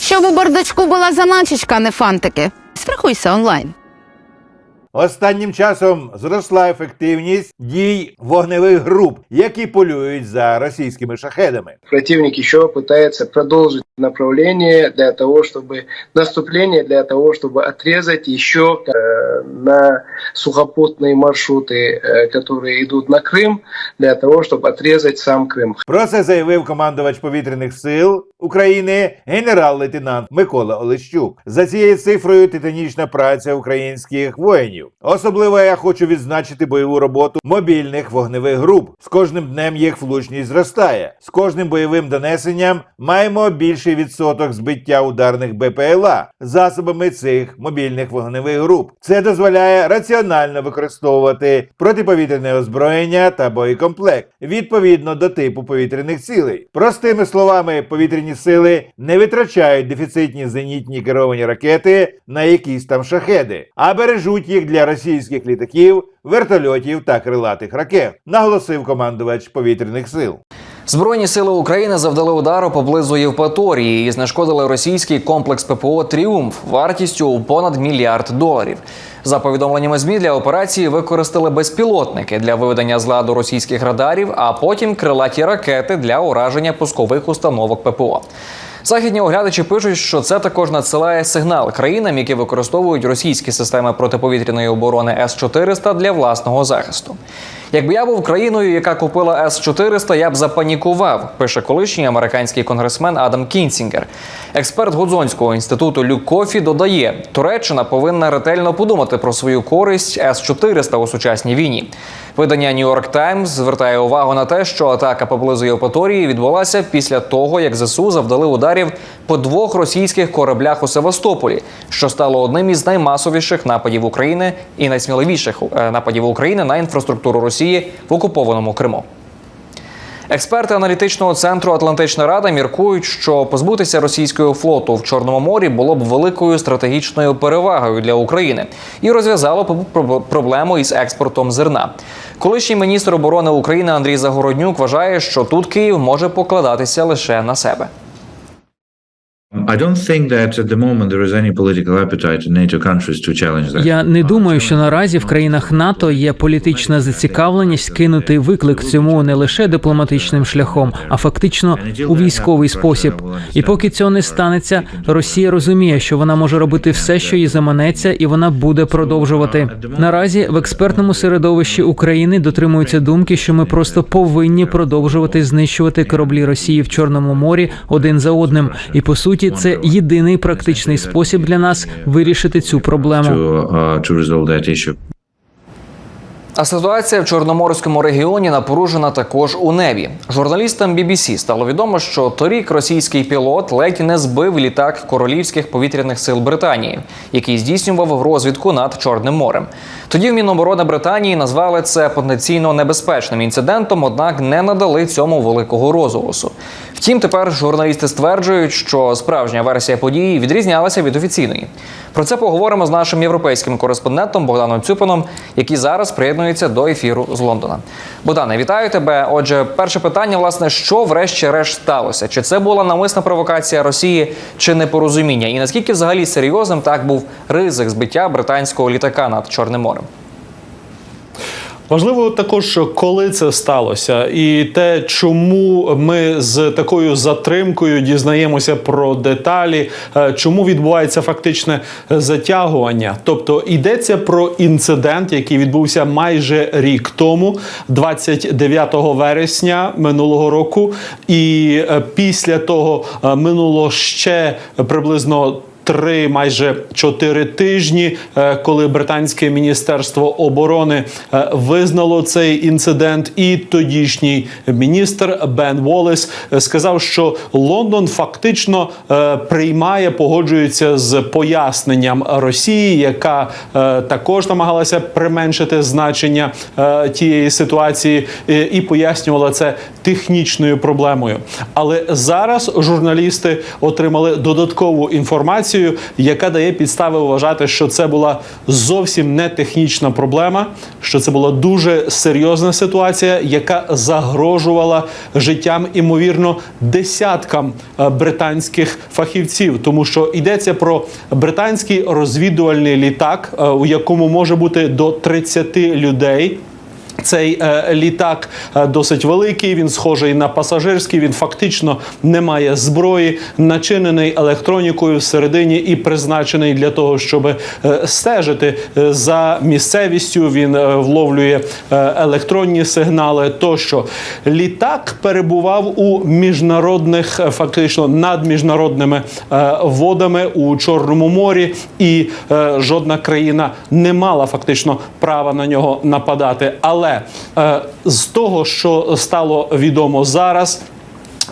Щоб у бардачку була заначечка, не фантики. Страхуйся онлайн. Останнім часом зросла ефективність дій вогневих груп, які полюють за російськими шахедами. противник еще пытается продолжить направление для того, чтобы наступление, для того, чтобы отрезать еще э, на сухопутные маршруты, э, которые идут на Крым, для того, чтобы отрезать сам Крым. Про це заявив командувач повітряних сил України генерал-лейтенант Микола Олещук. За цією цифрою титанічна праця українських воїнів. Особливо я хочу відзначити бойову роботу мобільних вогневих груп. З кожним днем їх влучність зростає. З кожним бойовим донесенням маємо більший відсоток збиття ударних БПЛА засобами цих мобільних вогневих груп. Це дозволяє раціонально використовувати протиповітряне озброєння та боєкомплект відповідно до типу повітряних цілей. Простими словами, повітряні сили не витрачають дефіцитні зенітні керовані ракети на якісь там шахеди, а бережуть їх для російських літаків, вертольотів та крилатих ракет, наголосив командувач повітряних сил. Збройні сили України завдали удару поблизу Євпаторії і знешкодили російський комплекс ППО Тріумф вартістю у понад мільярд доларів. За повідомленнями ЗМІ для операції використали безпілотники для виведення з ладу російських радарів, а потім крилаті ракети для ураження пускових установок ППО. Західні оглядачі пишуть, що це також надсилає сигнал країнам, які використовують російські системи протиповітряної оборони С-400 для власного захисту. Якби я був країною, яка купила С-400, я б запанікував, пише колишній американський конгресмен Адам Кінсінгер. Експерт Гудзонського інституту Люк Кофі додає, Туреччина повинна ретельно подумати про свою користь С-400 у сучасній війні. Видання New York Times звертає увагу на те, що атака поблизу Євпаторії відбулася після того, як ЗСУ завдали ударів по двох російських кораблях у Севастополі, що стало одним із наймасовіших нападів України і найсміливіших е, нападів України на інфраструктуру Росії в окупованому Криму. Експерти аналітичного центру Атлантична Рада міркують, що позбутися російського флоту в Чорному морі було б великою стратегічною перевагою для України і розв'язало б проблему із експортом зерна. Колишній міністр оборони України Андрій Загороднюк вважає, що тут Київ може покладатися лише на себе. Я не думаю, що наразі в країнах НАТО є політична зацікавленість кинути виклик цьому не лише дипломатичним шляхом, а фактично у військовий спосіб. І поки цього не станеться, Росія розуміє, що вона може робити все, що їй заманеться, і вона буде продовжувати. Наразі в експертному середовищі України дотримуються думки, що ми просто повинні продовжувати знищувати кораблі Росії в Чорному морі один за одним. І по суті, це єдиний практичний спосіб для нас вирішити цю проблему. А ситуація в Чорноморському регіоні напружена також у небі. Журналістам BBC стало відомо, що торік російський пілот ледь не збив літак королівських повітряних сил Британії, який здійснював розвідку над Чорним морем. Тоді в Міноборони Британії назвали це потенційно небезпечним інцидентом, однак не надали цьому великого розголосу. Втім, тепер журналісти стверджують, що справжня версія події відрізнялася від офіційної. Про це поговоримо з нашим європейським кореспондентом Богданом Цюпином, який зараз приєднується до ефіру з Лондона. Богдане, вітаю тебе. Отже, перше питання, власне, що врешті-решт сталося? Чи це була навмисна провокація Росії, чи непорозуміння? І наскільки взагалі серйозним так був ризик збиття британського літака над Чорним морем? Важливо також, коли це сталося, і те, чому ми з такою затримкою дізнаємося про деталі, е, чому відбувається фактичне затягування. Тобто йдеться про інцидент, який відбувся майже рік тому, 29 вересня минулого року, і е, після того е, минуло ще приблизно. Три майже чотири тижні, е, коли британське міністерство оборони е, визнало цей інцидент, і тодішній міністр Бен Волес е, сказав, що Лондон фактично приймає, погоджується з поясненням Росії, яка також намагалася применшити значення тієї ситуації, і пояснювала це технічною проблемою. Але зараз журналісти отримали додаткову інформацію, інформацію, яка дає підстави вважати, що це була зовсім не технічна проблема, що це була дуже серйозна ситуація, яка загрожувала життям імовірно десяткам е, британських фахівців, тому що йдеться про британський розвідувальний літак, е, у якому може бути до 30 людей. Цей е, літак е, досить великий. Він схожий на пасажирський. Він фактично не має зброї, начинений електронікою всередині і призначений для того, щоб е, стежити за місцевістю. Він вловлює електронні сигнали. Тощо літак перебував у міжнародних, фактично над міжнародними водами у Чорному морі, і жодна країна не мала фактично права на нього нападати. Але е, з того, що стало відомо зараз.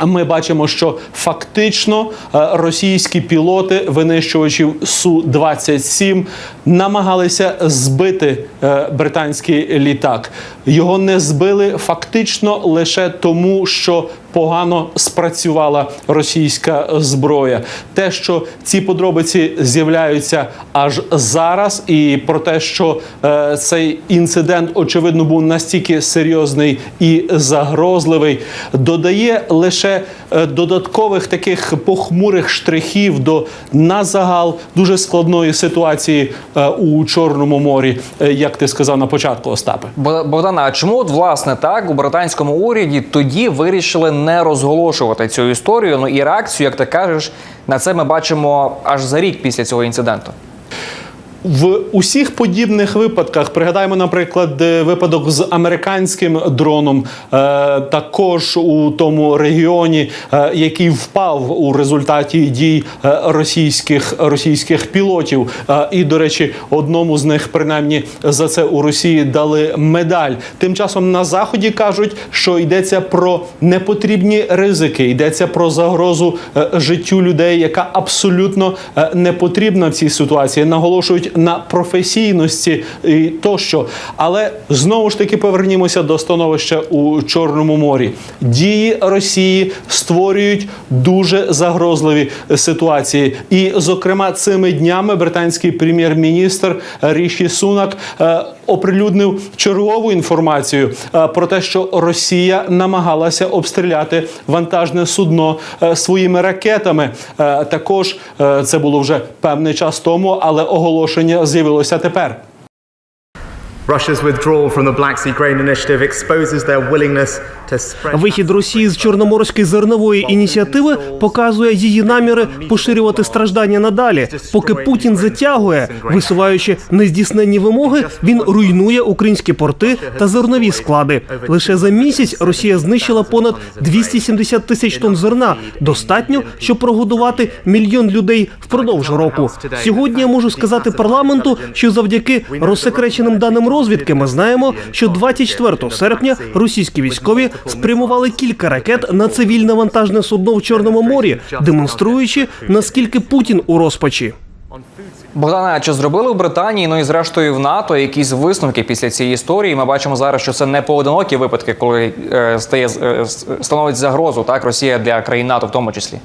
Ми бачимо, що фактично е, російські пілоти винищувачів су 27 намагалися збити е, британський літак. Його не збили фактично лише тому, що погано спрацювала російська зброя. Те, що ці подробиці з'являються аж зараз, і про те, що е, цей інцидент очевидно був настільки серйозний і загрозливий, додає лише додаткових таких похмурих штрихів до на загал дуже складної ситуації е, у Чорному морі, е, як ти сказав на початку, Остапе. Бо- Богдана, а чому от власне так у британському уряді тоді вирішили не розголошувати цю історію? Ну і реакцію, як ти кажеш, на це ми бачимо аж за рік після цього інциденту. В усіх подібних випадках пригадаємо, наприклад, е, випадок з американським дроном, е, також у тому регіоні, е, який впав у результаті дій російських російських пілотів. І, до речі, одному з них принаймні за це у Росії дали медаль. Тим часом на заході кажуть, що йдеться про непотрібні ризики, йдеться про загрозу життю людей, яка абсолютно не потрібна в цій ситуації. Наголошують на професійності і тощо. Але знову ж таки повернімося до становища у Чорному морі. Дії Росії створюють дуже загрозливі ситуації. І, зокрема, цими днями британський прем'єр-міністр Ріші Сунак е, оприлюднив чергову інформацію е, про те, що Росія намагалася обстріляти вантажне судно е, своїми ракетами. Е, Також це було вже певний час тому, але оголошення з'явилося тепер. Вихід Росії з Чорноморської зернової ініціативи показує її наміри поширювати страждання надалі. Поки Путін затягує, висуваючи нездійсненні вимоги, він руйнує українські порти та зернові склади. Лише за місяць Росія знищила понад 270 тисяч тонн зерна. Достатньо, щоб прогодувати мільйон людей впродовж року. Сьогодні я можу сказати парламенту, що завдяки розсекреченим даним розвідки ми знаємо, що 24 серпня російські військові спрямували кілька ракет на цивільне вантажне судно в Чорному морі, демонструючи наскільки Путін у розпачі. Богдана, чи зробили в Британії, ну і зрештою в НАТО якісь висновки після цієї історії? Ми бачимо зараз, що це не поодинокі випадки, коли е, стає е, становить загрозу так Росія для країн НАТО, в тому числі.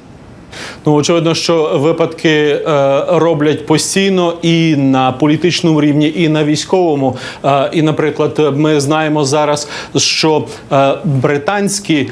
Ну, очевидно, що випадки е, роблять постійно і на політичному рівні, і на військовому. Е, і, наприклад, ми знаємо зараз, що е, британські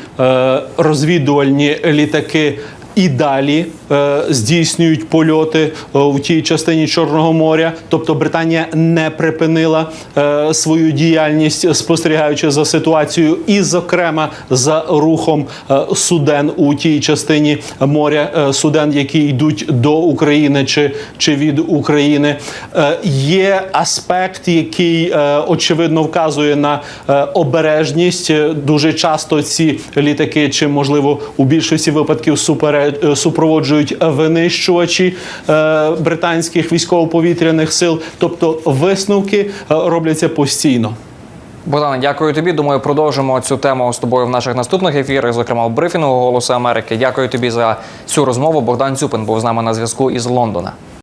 розвідувальні літаки. І далі е, здійснюють польоти е, в тій частині Чорного моря, тобто Британія не припинила е, свою діяльність, спостерігаючи за ситуацією, і, зокрема, за рухом е, суден у тій частині моря, е, суден, які йдуть до України чи, чи від України. Е, є аспект, який е, очевидно вказує на е, обережність. Е, Дуже часто ці літаки, чи можливо у більшості випадків супере, е, супроводжують винищувачі е, британських військово-повітряних сил. Тобто висновки е, робляться постійно. Богдане, дякую тобі. Думаю, продовжимо цю тему з тобою в наших наступних ефірах, зокрема в брифінгу Голосу Америки. Дякую тобі за цю розмову. Богдан Цюпин був з нами на зв'язку із Лондона.